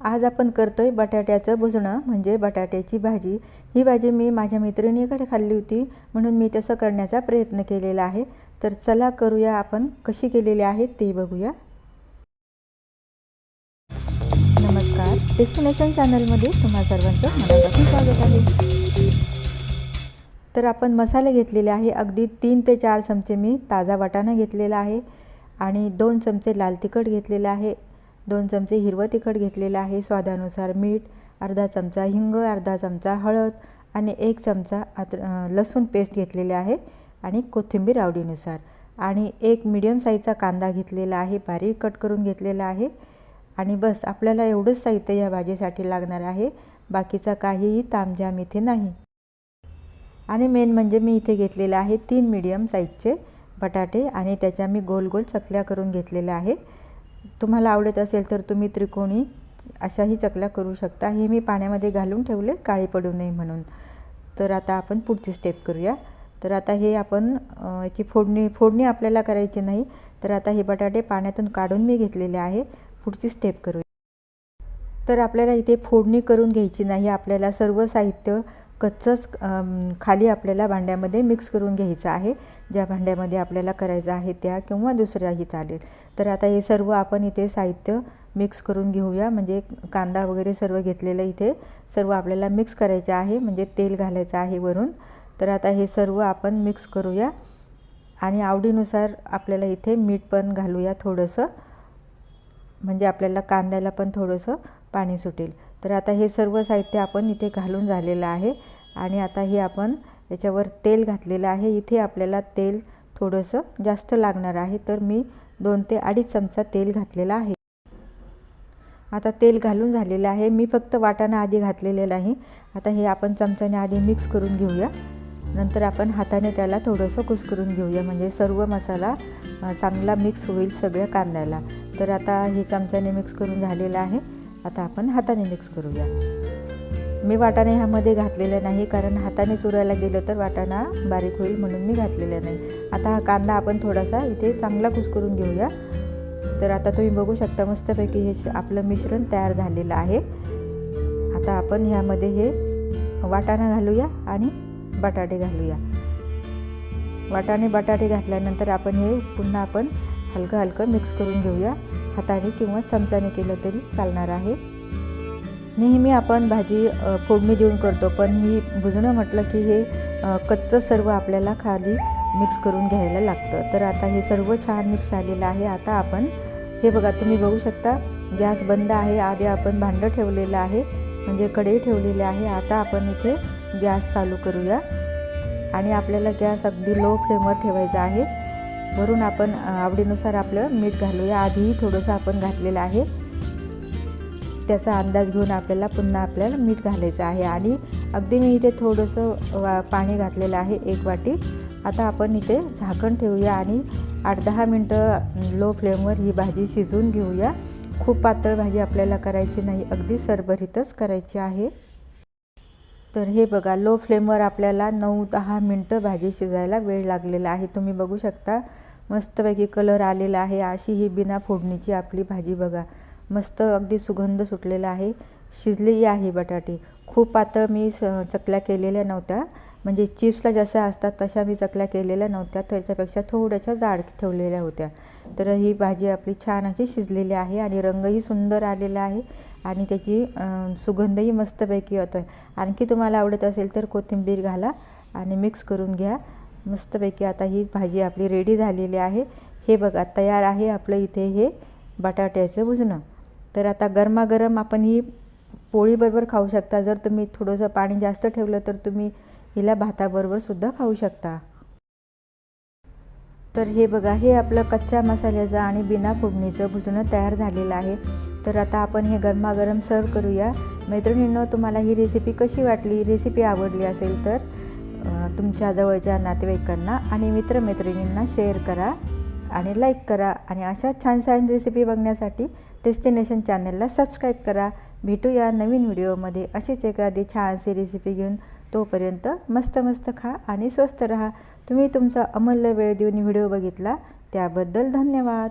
आज आपण करतोय बटाट्याचं भुजणं म्हणजे बटाट्याची भाजी. ही भाजी मी माझ्या मैत्रिणीकडे खाल्ली होती म्हणून मी तसं करण्याचा प्रयत्न केलेला आहे. तर चला करूया आपण कशी केलेली आहे ते बघूया. नमस्कार. डेस्टिनेशन चॅनलमध्ये तुम्हा सर्वांचं मनापासून स्वागत आहे. तर आपण मसाले घेतलेले आहे अगदी तीन ते चार चमचे मी ताजा वाटाणा घेतलेला आहे आणि दोन चमचे लाल तिखट घेतलेलं आहे. दोन चमचे हिरवं तिखट घेतलेलं आहे. स्वादानुसार मीठ अर्धा चमचा हिंग अर्धा चमचा हळद आणि एक चमचा आत लसूण पेस्ट घेतलेले आहे आणि कोथिंबीर आवडीनुसार. आणि एक मीडियम साईजचा कांदा घेतलेला आहे बारीक कट करून घेतलेला आहे. आणि बस आपल्याला एवढंच साहित्य या भाजीसाठी लागणार आहे. बाकीचा काहीही तामझाम इथे नाही. आणि मेन म्हणजे मी इथे घेतलेलं आहे तीन मीडियम साईजचे बटाटे आणि त्याच्या मी गोल गोल चकल्या करून घेतलेल्या आहे. तुम्हाला आवडत असेल तर तुम्ही त्रिकोणी अशाही चकल्या करू शकता. हे मी पाण्यामध्ये घालून ठेवले काळी पडू नये म्हणून. तर आता आपण पुढची स्टेप करूया. तर आता हे आपण याची फोडणी फोडणी आपल्याला करायची नाही. तर आता हे बटाटे पाण्यातून काढून मी घेतलेले आहे. पुढची स्टेप करूया. तर आपल्याला इथे फोडणी करून घ्यायची नाही. आपल्याला सर्व साहित्य कच्चंच खाली आपल्याला भांड्यामध्ये मिक्स करून घ्यायचं आहे. ज्या भांड्यामध्ये आपल्याला करायचं आहे त्या किंवा दुसऱ्याही चालेल. तर आता हे सर्व आपण इथे साहित्य मिक्स करून घेऊया. म्हणजे कांदा वगैरे सर्व घेतलेलं इथे. सर्व आपल्याला मिक्स करायचं आहे. म्हणजे तेल घालायचं आहे वरून. तर आता हे सर्व आपण मिक्स करूया. आणि आवडीनुसार आपल्याला इथे मीठ पण घालूया थोडंसं. म्हणजे आपल्याला कांद्याला पण थोडंसं पाणी सुटेल. तर आता हे सर्व साहित्य आपण इथे घालून झालेलं आहे आणि आता हे आपण याच्यावर तेल घातलेलं आहे. इथे आपल्याला तेल थोडंसं जास्त लागणार आहे तर मी दोन ते अडीच चमचा तेल घातलेला आहे. आता तेल घालून झालेलं आहे. मी फक्त वाटाणा आधी घातलेलं नाही. आता हे आपण चमच्याने आधी मिक्स करून घेऊया. नंतर आपण हाताने त्याला थोडंसं कुस्करून घेऊया. म्हणजे सर्व मसाला चांगला मिक्स होईल सगळ्या कांद्याला. तर आता हे चमच्याने मिक्स करून झालेलं आहे. आता आपण हाताने मिक्स करूया. मी वाटाणे ह्यामध्ये घातलेलं नाही कारण हाताने चुरायला गेलं तर वाटाणा बारीक होईल म्हणून मी घातलेलं नाही. आता हा कांदा आपण थोडासा इथे चांगला कुस्करून घेऊया. तर आता तुम्ही बघू शकता मस्तपैकी हे आपलं मिश्रण तयार झालेलं आहे. आता आपण ह्यामध्ये हे वाटाणा घालूया आणि बटाटे घालूया. वाटाणे बटाटे घातल्यानंतर आपण हे पुन्हा आपण हलकं हलकं मिक्स करून घेऊया. हाताने किंवा चमचाने केलं तरी चालणार आहे. नेहमी आपण भाजी फोडणी देऊन करतो पण ही भुजणं म्हटलं की हे कच्चं सर्व आपल्याला खाली मिक्स करून घ्यायला लागतं. तर आता हे सर्व छान मिक्स झालेलं आहे. आता आपण हे बघा तुम्ही बघू शकता गॅस बंद आहे. आधी आपण भांडं ठेवलेलं आहे म्हणजे कढई ठेवलेली आहे. आता आपण इथे गॅस चालू करूया. आणि आपल्याला गॅस अगदी लो फ्लेमवर ठेवायचा आहे. वरून आपण आवडीनुसार आपलं मीठ घालूया. आधीही थोडंसं आपण घातलेलं आहे. त्याचा अंदाज घेऊन आपल्याला पुन्हा आपल्याला मीठ घालायचं आहे. आणि अगदी मी इथे थोडंसं वा पाणी घातलेलं आहे एक वाटी. आता आपण इथे झाकण ठेवूया आणि आठ दहा मिनटं लो फ्लेमवर ही भाजी शिजवून घेऊया. खूप पातळ भाजी आपल्याला करायची नाही. अगदी सरभरीतच करायची आहे. तर हे बघा लो फ्लेमवर आपल्याला नऊ दहा मिनटं भाजी शिजायला वेळ लागलेला आहे. तुम्ही बघू शकता मस्तपैकी कलर आलेला आहे. अशी ही बिना फोडणीची आपली भाजी बघा. मस्त अगदी सुगंध सुटलेला आहे. शिजलेली आहे बटाटे. खूप पातळ मी चकल्या केलेल्या नव्हत्या. म्हणजे चिप्सला जशा असतात तशा मी चकल्या केलेल्या नव्हत्या. त्याच्यापेक्षा थोड्याशा जाड ठेवलेल्या होत्या. तर ही भाजी आपली छान अशी शिजलेली आहे आणि रंगही सुंदर आलेला आहे. आणि त्याची सुगंधही मस्तपैकी होतो आहे आणखी तुम्हाला आवडत असेल तर कोथिंबीर घाला आणि मिक्स करून घ्या. मस्तपैकी आता ही भाजी आपली रेडी झालेली आहे. हे बघा तयार आहे आपलं इथे हे बटाट्याचं भुजणं. तर आता गरमागरम आपण ही पोळीबरोबर खाऊ शकता. जर तुम्ही थोडंसं पाणी जास्त ठेवलं तर तुम्ही हिला भाताबरोबर सुद्धा खाऊ शकता. तर हे बघा हे आपलं कच्च्या मसाल्याचं आणि बिना फोडणीचं भुजणं तयार झालेलं आहे. तर आता आपण हे गरमागरम सर्व करूया. मैत्रिणींनो तुम्हाला ही रेसिपी कशी वाटली? रेसिपी आवडली असेल तर तुमच्या जवळच्या नातेवाईकांना आणि मित्रमैत्रिणींना शेअर करा आणि लाईक करा आणि अशा छान छान रेसिपी बघण्यासाठी डेस्टिनेशन चॅनलला सबस्क्राईब करा. भेटूया नवीन व्हिडिओमध्ये अशीच एखादी छानशी रेसिपी घेऊन तोपर्यंत मस्त मस्त खा आणि स्वस्त रहा. तुम्ही तुमचा अमूल्य वेळ देऊन व्हिडिओ बघितला त्याबद्दल धन्यवाद.